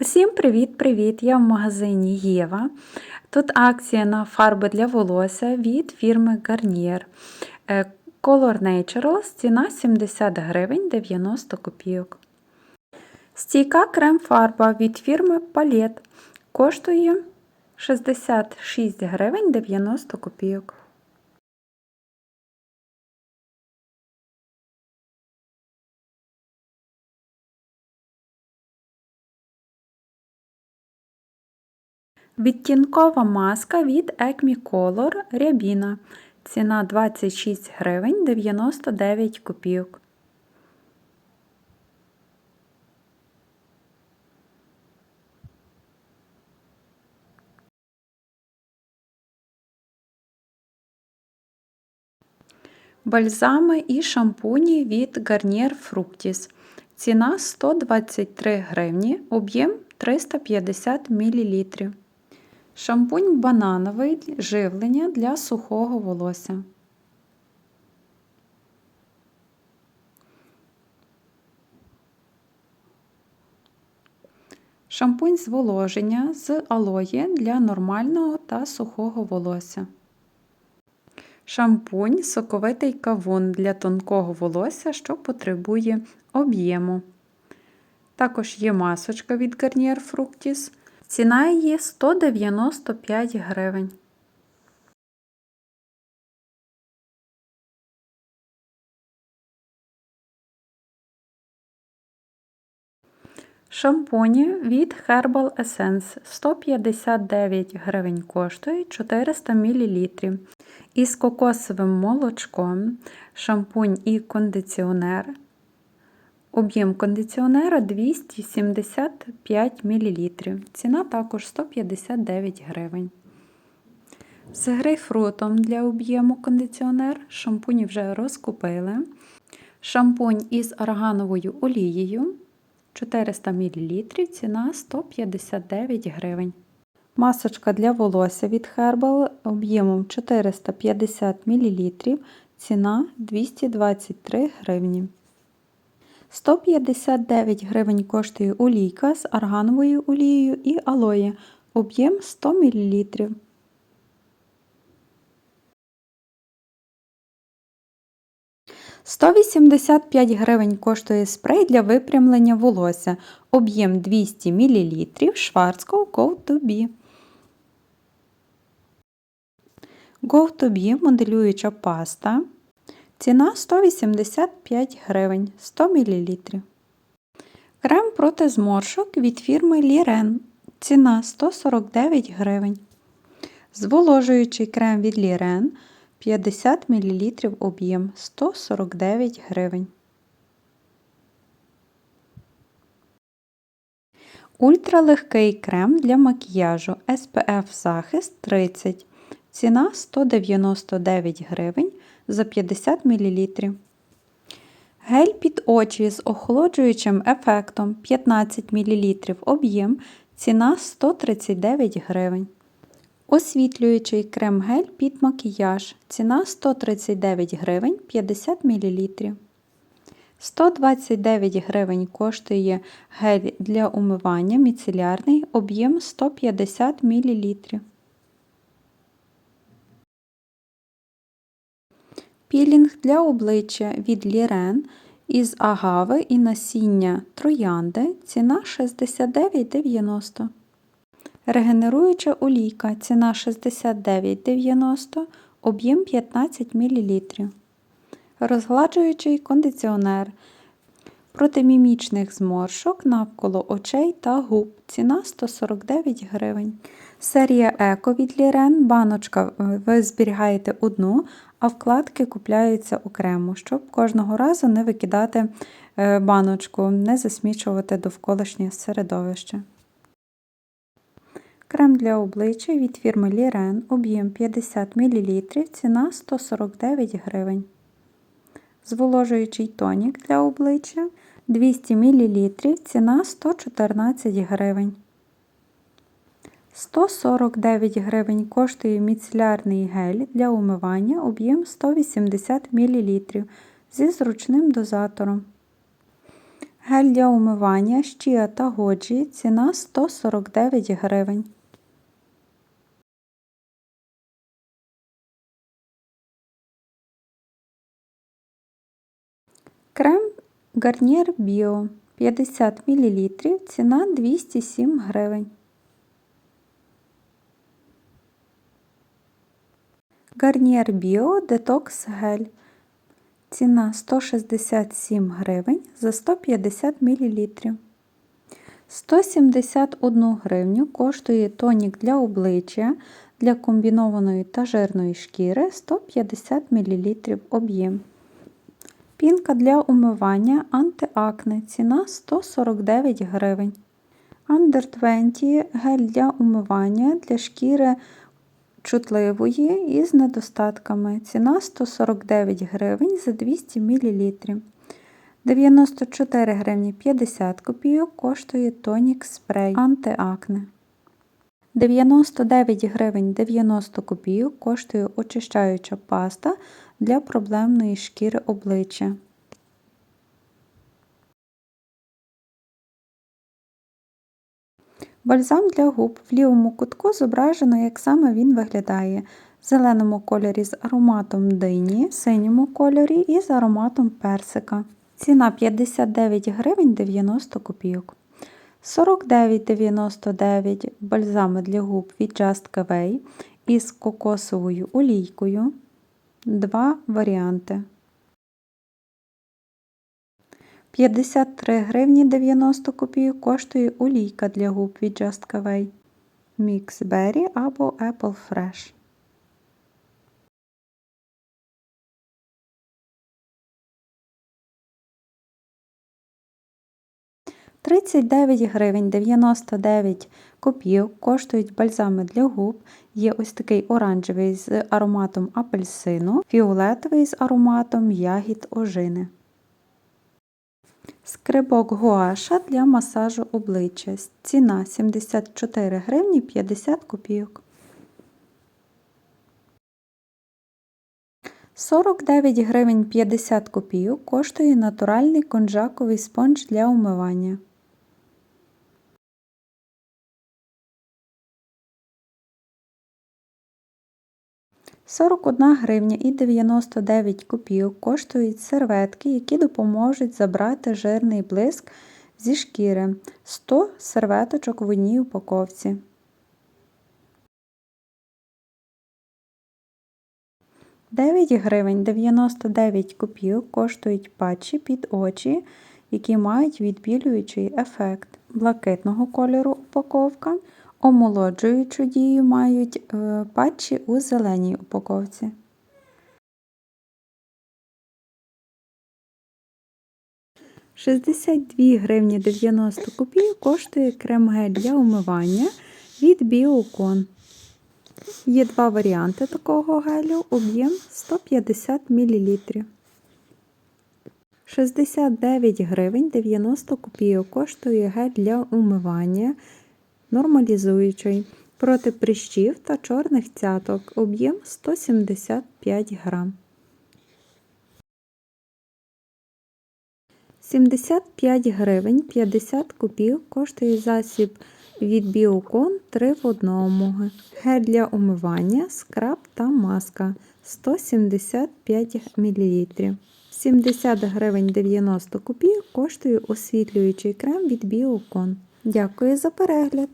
Усім привіт-привіт! Я в магазині Єва. Тут акція на фарби для волосся від фірми Garnier. Е, Color Naturals, ціна 70 гривень 90 копійок. Стійка крем-фарба від фірми Palette коштує 66 гривень 90 копійок. Відтінкова маска від Acme Color Рябіна. Ціна 26 гривень 99 копійок. Бальзами і шампуні від Garnier Fructis. Ціна 123 гривні, об'єм 350 мл. Шампунь банановий живлення для сухого волосся. Шампунь зволоження з алоє для нормального та сухого волосся. Шампунь соковитий кавун для тонкого волосся, що потребує об'єму. Також є масочка від Garnier Fructis. Ціна її 195 гривень. Шампуні від Herbal Essence 159 гривень коштує 400 мл. Із кокосовим молочком, шампунь і кондиціонер. Об'єм кондиціонера 275 мл. Ціна також 159 гривень. З грейпфрутом для об'єму кондиціонер шампуні вже розкупили. Шампунь із органовою олією 400 мл, ціна 159 гривень. Масочка для волосся від Herbal об'ємом 450 мл, ціна 223 гривні. 159 гривень коштує олійка з аргановою олією і алоє, об'єм 100 мл. «185 гривень коштує спрей для випрямлення волосся, об'єм 200 мл Шварцкого to Be моделююча паста. Ціна 185 гривень 100 мл. Крем проти зморшок від фірми Лірен. Ціна 149 гривень. Зволожуючий крем від Лірен 50 мл об'єм 149 гривень. Ультралегкий крем для макіяжу SPF захист 30. Ціна 199 гривень за 50 мл. Гель під очі з охолоджуючим ефектом 15 мл об'єм. Ціна 139 гривень. Освітлюючий крем-гель під макіяж. Ціна 139 гривень 50 мл. 129 гривень коштує гель для умивання міцелярний об'єм 150 мл. Пілінг для обличчя від Лірен із агави і насіння троянди. Ціна 69,90. Регенеруюча олійка. Ціна 69,90, об'єм 15 мл. Розгладжуючий кондиціонер. Проти мімічних зморшок навколо очей та губ. Ціна 149 гривень. Серія Еко від Лірен. Баночка ви зберігаєте одну, а вкладки купляються окремо, щоб кожного разу не викидати е, баночку, не засмічувати довколишнє середовище. Крем для обличчя від фірми Лірен, об'єм 50 мл, ціна 149 гривень. Зволожуючий тонік для обличчя 200 мл, ціна 114 гривень. 149 гривень коштує міцелярний гель для умивання об'єм 180 мл зі зручним дозатором. Гель для умивання Щія та Годжі. Ціна 149 гривень. Крем Гарнір Біо 50 мл. Ціна 207 гривень. Гарнір Біо Детокс Гель. Ціна 167 гривень за 150 мл. 171 гривню коштує тонік для обличчя для комбінованої та жирної шкіри 150 мл об'єм. Пінка для умивання антиакне. Ціна 149 гривень. Under 20 гель для умивання для шкіри чутливої і з недостатками. Ціна 149 гривень за 200 мл. 94 гривні 50 копійок коштує тонік спрей антиакне. 99 гривень 90 копійок коштує очищаюча паста для проблемної шкіри обличчя. Бальзам для губ в лівому кутку зображено, як саме він виглядає. В зеленому кольорі з ароматом дині, синьому кольорі і з ароматом персика. Ціна 59 гривень 90 копійок. 49,99 бальзами для губ від Just Cavay із кокосовою олійкою. Два варіанти. 53 гривні 90 копійок коштує олійка для губ від Just Cavay. Mix Berry або Apple Fresh. Тридцять дев'ять гривень 99 копійок коштують бальзами для губ. Є ось такий оранжевий з ароматом апельсину, фіолетовий з ароматом ягід ожини. Скрибок гуаша для масажу обличчя. Ціна 74 гривні 50 копійок. 49 гривень 50 копійок коштує натуральний конжаковий спонж для умивання. Сорок одна гривня і 99 копійок коштують серветки, які допоможуть забрати жирний блиск зі шкіри 100 серветочок в одній упаковці. Дев'ять гривень 99 копійок коштують патчі під очі, які мають відбілюючий ефект блакитного кольору упаковка. Омолоджуючу дію мають е, патчі у зеленій упаковці. Шістдесят дві гривні 90 копійок коштує крем-гель для умивання від Біокон. Є два варіанти такого гелю, об'єм 150 мл. 69 гривень 90 копійок коштує гель для умивання нормалізуючий проти прищів та чорних цяток, об'єм 175 грам. 75 гривень 50 копійок коштує засіб від Біокон 3 в 1. Гель для умивання, скраб та маска 175 мл. 70 гривень 90 копійок коштує освітлюючий крем від Біокон. Дякую за перегляд!